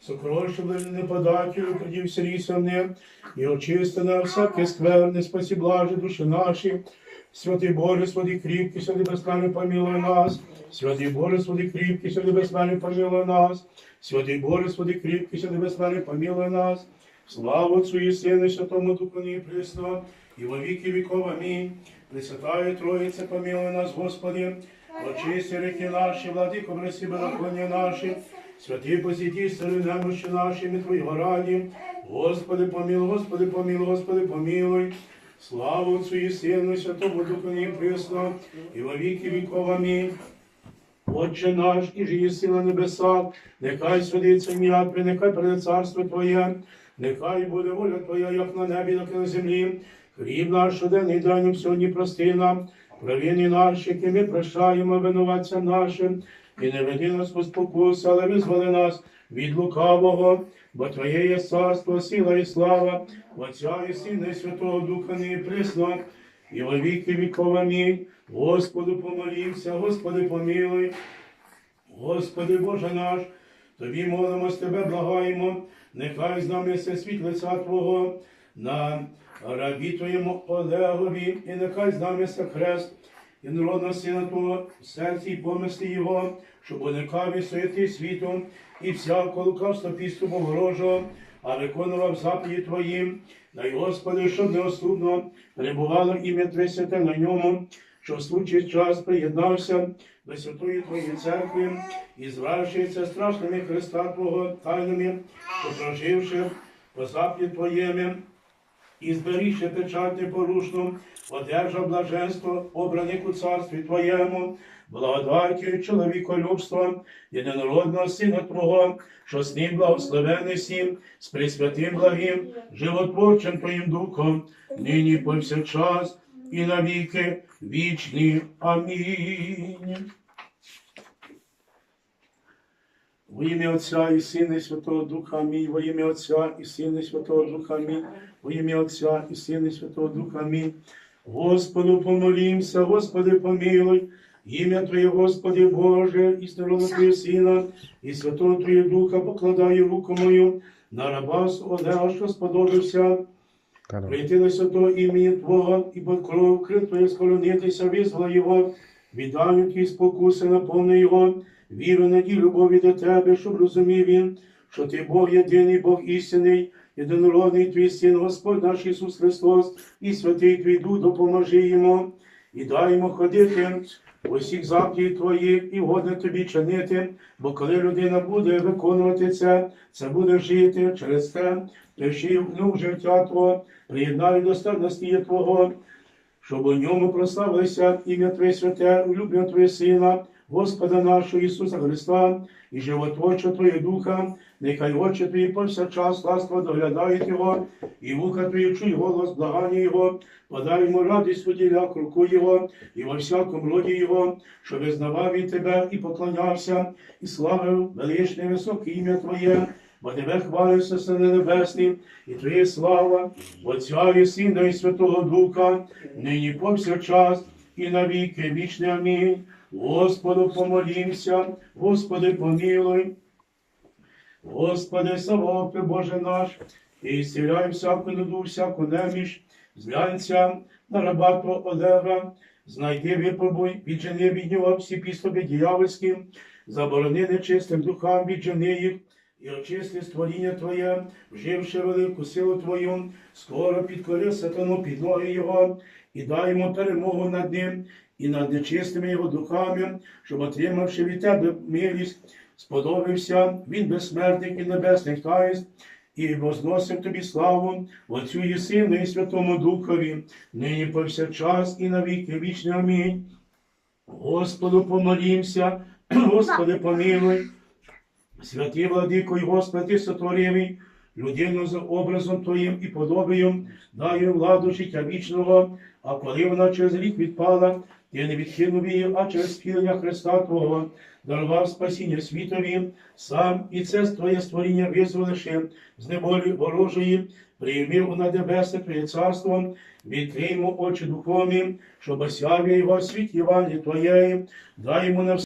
Сокровище не податію, подівся рісовне, і очистена всяке скверне, спасі блаже душі наші. Святий Боже, святий кріпкий, святий безсмертний помилуй нас. Святий Боже, святий кріпкий, святий безсмертний помилуй нас. Святий Боже, святий кріпкий, святий безсмертний помилуй нас. Слава Отцу і Сину, Святому Духу і присно, і во віки віков. Амінь. Пресвятає Троїце, помилуй нас, Господи. Очисти реки наші, владико, браси, беззаконня наші. Святі посіті, старі немощі наші, ми Твої раді. Господи, помилуй, Господи, помилуй, Господи, помилуй. Слава Отцу і Сину, і Святому Духу і присно, і во віки віков. Амінь. Отче наш, і жиє сила небеса, нехай святиться ім'я Твоє, нехай прийде царство Твоє, нехай буде воля Твоя, як на небі, так і на землі. Хліб наш щоденний дай нам сьогодні прости нам, провини наші, які ми прощаємо винуватцям нашим, і не веди нас по спокусу, але визволи нас від лукавого, бо Твоє є царство, сила і слава, Отця і Сина, і Святого Духа, і присно, і во віки віков. Амінь. Господу помолімся, Господи помилуй. Господи Боже наш, Тобі молимось, Тебе благаємо, нехай з нами все світ лиця Твого, на рабі Твоєму Олегові, і нехай з нами хрест, і народного Сина Твого, серці і помисли Його, щоб уникав і суєти світу, і всякого лукавства підступу ворожого, а виконував заповіді Твої, дай Господи, щоб неоступно перебувало ім'я Твоє святе на ньому, що в случай час приєднався до святої Твоєї церкви і звершується страшними Христа Твого тайними, що проживши по заповіді Твоєму, і зберігши печать непорушну, одержав блаженство, обраних у царстві Твоєму, благодаті чоловіколюбства, єдинородного Сина Твого, що з ним благословений сім, з присвятим благим, животворчим Твоїм Духом, нині повсякчас і навіки вічні. Амінь. Во ім'я Отця і Сина і Святого Духа Амінь. Во ім'я Отця і Сина і Святого Духа Амінь. Во ім'я Отця і Сина і Святого Духа Амінь. Господу помолімся, Господи помилуй. Ім'я Твоє, Господи Боже, і народу Твоє Сина, і Святого Твоє Духа покладаю руку мою на раба Олега, що сподобався. Прийти до святого імені Твого, і під кров крив Твоє схоронитися, визвола Його, відданню Ті спокуси, наповни Його, віру, надію, любові до Тебе, щоб розумів Він, що Ти Бог єдиний, Бог істинний, єдинородний Твій Син, Господь наш Ісус Христос, і святий Твій Дух, допоможи йому, і дай йому ходити усіх заповідей Твоїх і годне Тобі чинити, бо коли людина буде виконувати це, це буде жити через те, Лиши внук життя Твого, приєднай до стадності Твого, щоб у ньому прославилося ім'я Твоє святе, улюблення Твоє Сина, Господа нашого Ісуса Христа, і животворча Твоє Духа, нехай очі Твої повсякчас ласка доглядають Його, і вуха Твої чуй голос благання Його, йому радість уділя круку Його, і во всякому роді Його, що визнавав він Тебе і поклонявся, і славив величне високе ім'я Твоє, бо тебе хвалився Сине Небесний, і Твоє слава, Отця і Сина, і Святого Духа, нині повсякчас і навіки вічне. Амінь. Господу помолімся, Господи помилуй. Господи, Савопи, Боже наш, і зціляй всяку nuду, всяку неміж, зглянься на раба Твого Олега, знайди, випробуй, віджени від нього всі післові діявольські, заборони нечистим духам, віджени їх, і очисти створіння Твоє, вживши велику силу Твою, скоро підкори сатану під ноги Його, і дай йому перемогу над ним, і над нечистими його духами, щоб, отримавши від Тебе милість, сподобався він безсмертних і небесних таїнств, і возносив тобі славу Отцю і Сину, і Святому Духові, нині повсякчас і навіки вічні. Амінь. Господу помолімся, Господи помилуй, святий владико і Господи сотворимий, людину за образом Твоїм і подобою, дає владу життя вічного, а коли вона через рік відпала, ти не відхинув її, а через схилення Христа Твого дарував спасіння світові, сам і це Твоє створіння визволивши з неволі ворожої, приймів на небесне Твоє царство, відкрий йому очі духовні, щоб осявив його світ Євангелії Твоєї, дай йому на